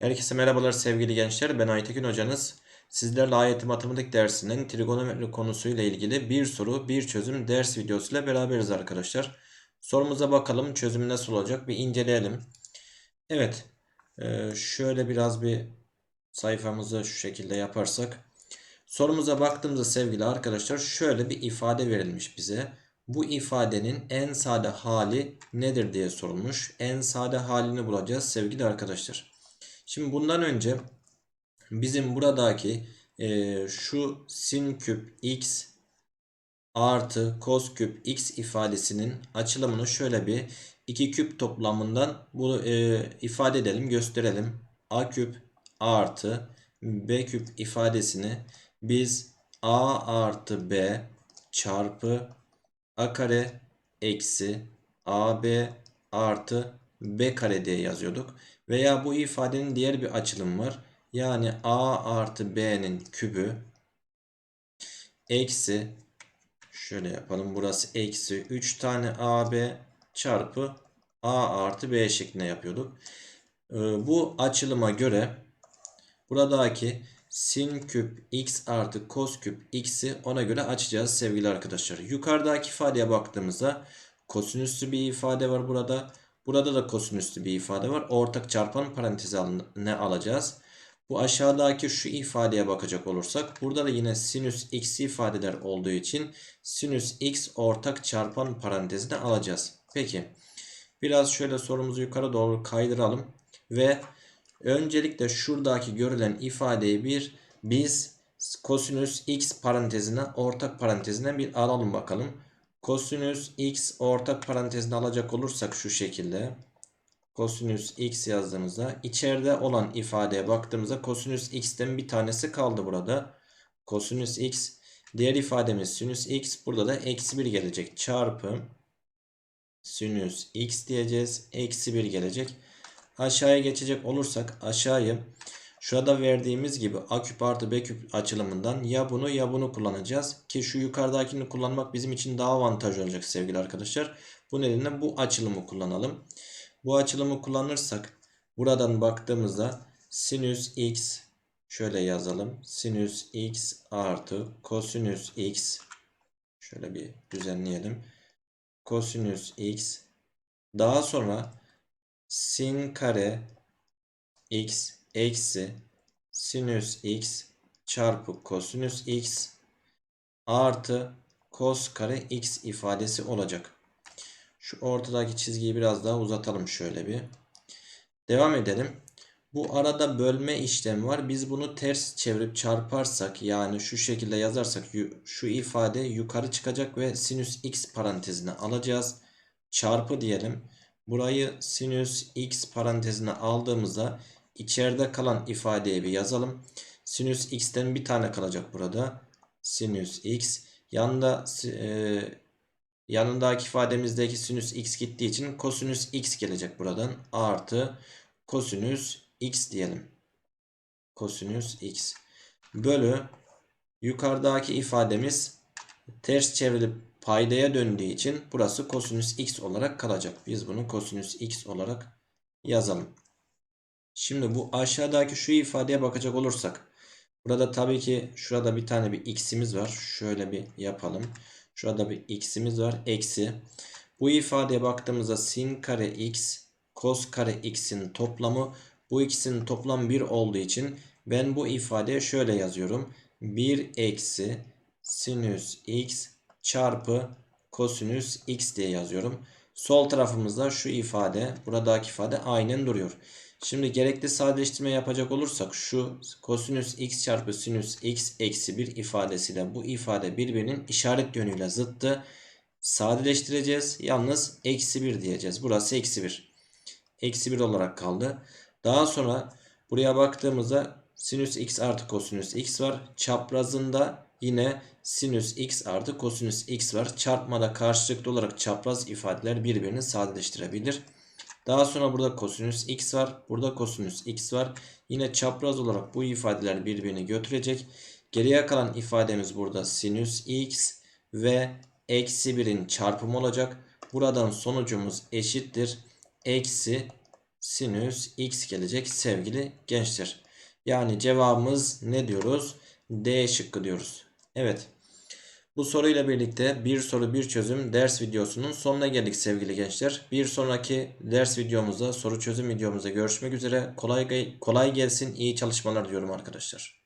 Herkese merhabalar sevgili gençler. Ben Aytekin hocanız. Sizlerle AYT Matematik dersinin trigonometri konusuyla ilgili bir soru, bir çözüm ders videosuyla beraberiz arkadaşlar. Sorumuza bakalım çözümü nasıl olacak bir inceleyelim. Evet, e, şöyle biraz bir sayfamızı şu şekilde yaparsak. Sorumuza baktığımızda sevgili arkadaşlar şöyle bir ifade verilmiş bize. Bu ifadenin en sade hali nedir diye sorulmuş. En sade halini bulacağız sevgili arkadaşlar. Şimdi bundan önce bizim buradaki e, şu sin küp x artı cos küp x ifadesinin açılımını şöyle bir iki küp toplamından bunu e, ifade edelim gösterelim. a küp artı b küp ifadesini biz a artı b çarpı a kare eksi ab artı b kare diye yazıyorduk. Veya bu ifadenin diğer bir açılımı var. Yani a artı b'nin kübü eksi şöyle yapalım. Burası eksi 3 tane ab çarpı a artı b şeklinde yapıyorduk. Ee, bu açılıma göre buradaki sin küp x artı cos küp x'i ona göre açacağız sevgili arkadaşlar. Yukarıdaki ifadeye baktığımızda kosinüslü bir ifade var burada. Burada da kosinüslü bir ifade var. Ortak çarpan parantezi ne alacağız? Bu aşağıdaki şu ifadeye bakacak olursak burada da yine sinüs x ifadeler olduğu için sinüs x ortak çarpan parantezine alacağız. Peki biraz şöyle sorumuzu yukarı doğru kaydıralım ve öncelikle şuradaki görülen ifadeyi bir biz kosinüs x parantezine ortak parantezine bir alalım bakalım. Kosinüs x ortak parantezine alacak olursak şu şekilde. Kosinüs x yazdığımızda içeride olan ifadeye baktığımızda kosinüs x'ten bir tanesi kaldı burada. Kosinüs x diğer ifademiz sinüs x burada da eksi 1 gelecek çarpı sinüs x diyeceğiz. Eksi 1 gelecek. Aşağıya geçecek olursak aşağıyı Şurada verdiğimiz gibi a küp artı b küp açılımından ya bunu ya bunu kullanacağız. Ki şu yukarıdakini kullanmak bizim için daha avantajlı olacak sevgili arkadaşlar. Bu nedenle bu açılımı kullanalım. Bu açılımı kullanırsak buradan baktığımızda sinüs x şöyle yazalım. Sinüs x artı kosinüs x şöyle bir düzenleyelim. Kosinüs x daha sonra sin kare x eksi sinüs x çarpı kosinüs x artı kos kare x ifadesi olacak. Şu ortadaki çizgiyi biraz daha uzatalım şöyle bir. Devam edelim. Bu arada bölme işlemi var. Biz bunu ters çevirip çarparsak yani şu şekilde yazarsak şu ifade yukarı çıkacak ve sinüs x parantezine alacağız. Çarpı diyelim. Burayı sinüs x parantezine aldığımızda İçeride kalan ifadeyi bir yazalım. Sinüs x'ten bir tane kalacak burada. Sinüs x. Yanında e, yanındaki ifademizdeki sinüs x gittiği için kosinüs x gelecek buradan. Artı kosinüs x diyelim. Kosinüs x. Bölü yukarıdaki ifademiz ters çevrilip paydaya döndüğü için burası kosinüs x olarak kalacak. Biz bunu kosinüs x olarak yazalım. Şimdi bu aşağıdaki şu ifadeye bakacak olursak. Burada tabii ki şurada bir tane bir x'imiz var. Şöyle bir yapalım. Şurada bir x'imiz var. Eksi. Bu ifadeye baktığımızda sin kare x cos kare x'in toplamı bu ikisinin toplam 1 olduğu için ben bu ifadeye şöyle yazıyorum. 1 eksi sinüs x çarpı kosinüs x diye yazıyorum. Sol tarafımızda şu ifade buradaki ifade aynen duruyor. Şimdi gerekli sadeleştirme yapacak olursak şu kosinüs x çarpı sinüs x eksi 1 ifadesiyle bu ifade birbirinin işaret yönüyle zıttı. Sadeleştireceğiz. Yalnız eksi 1 diyeceğiz. Burası eksi 1. Eksi 1 olarak kaldı. Daha sonra buraya baktığımızda sinüs x artı kosinüs x var. Çaprazında yine sinüs x artı kosinüs x var. Çarpmada karşılıklı olarak çapraz ifadeler birbirini sadeleştirebilir. Daha sonra burada kosinüs x var. Burada kosinüs x var. Yine çapraz olarak bu ifadeler birbirini götürecek. Geriye kalan ifademiz burada sinüs x ve eksi 1'in çarpımı olacak. Buradan sonucumuz eşittir. Eksi sinüs x gelecek sevgili gençler. Yani cevabımız ne diyoruz? D şıkkı diyoruz. Evet. Bu soruyla birlikte bir soru bir çözüm ders videosunun sonuna geldik sevgili gençler. Bir sonraki ders videomuzda soru çözüm videomuzda görüşmek üzere. Kolay kolay gelsin. iyi çalışmalar diyorum arkadaşlar.